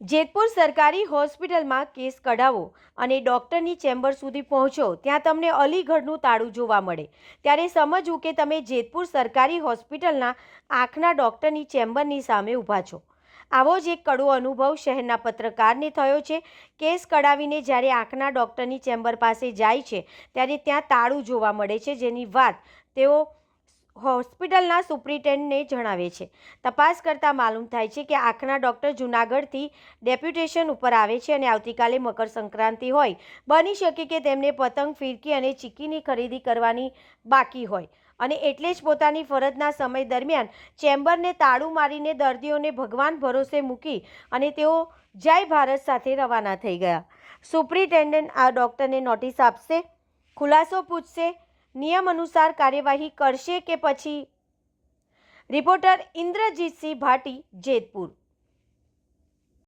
જેતપુર સરકારી હોસ્પિટલમાં કેસ કઢાવો અને ડૉક્ટરની ચેમ્બર સુધી પહોંચો, ત્યાં તમને અલીગઢનું તાળું જોવા મળે. ત્યારે સમજવું કે તમે જેતપુર સરકારી હોસ્પિટલના આંખના ડૉક્ટરની ચેમ્બરની સામે ઊભા છો. આવો જ એક કડવો અનુભવ શહેરના પત્રકારને થયો છે. કેસ કઢાવીને જ્યારે આંખના ડૉક્ટરની ચેમ્બર પાસે જાય છે, ત્યારે ત્યાં તાળું જોવા મળે છે. જેની વાત તેઓ હોસ્પિટલના સુપ્રિન્ટેન્ડને જણાવે છે. તપાસ કરતાં માલુમ થાય છે કે આંખના ડૉક્ટર જૂનાગઢથી ડેપ્યુટેશન ઉપર આવે છે અને આવતીકાલે મકર સંક્રાંતિ હોય. બની શકે કે તેમને પતંગ ફિરકી અને ચીકીની ખરીદી કરવાની બાકી હોય. અને એટલે જ પોતાની ફરજના સમય દરમિયાન ચેમ્બરને તાળું મારીને દર્દીઓને ભગવાન ભરોસે મૂકી અને તેઓ જય ભારત સાથે રવાના થઈ ગયા. સુપ્રિન્ટેન્ડન્ટ આ ડૉક્ટરને નોટિસ આપશે, ખુલાસો પૂછશે નિયમ અનુસાર કાર્યવાહી કરશે કે પછી? રિપોર્ટર ઇન્દ્રજીતસિંહ ભાટી જેતપુર.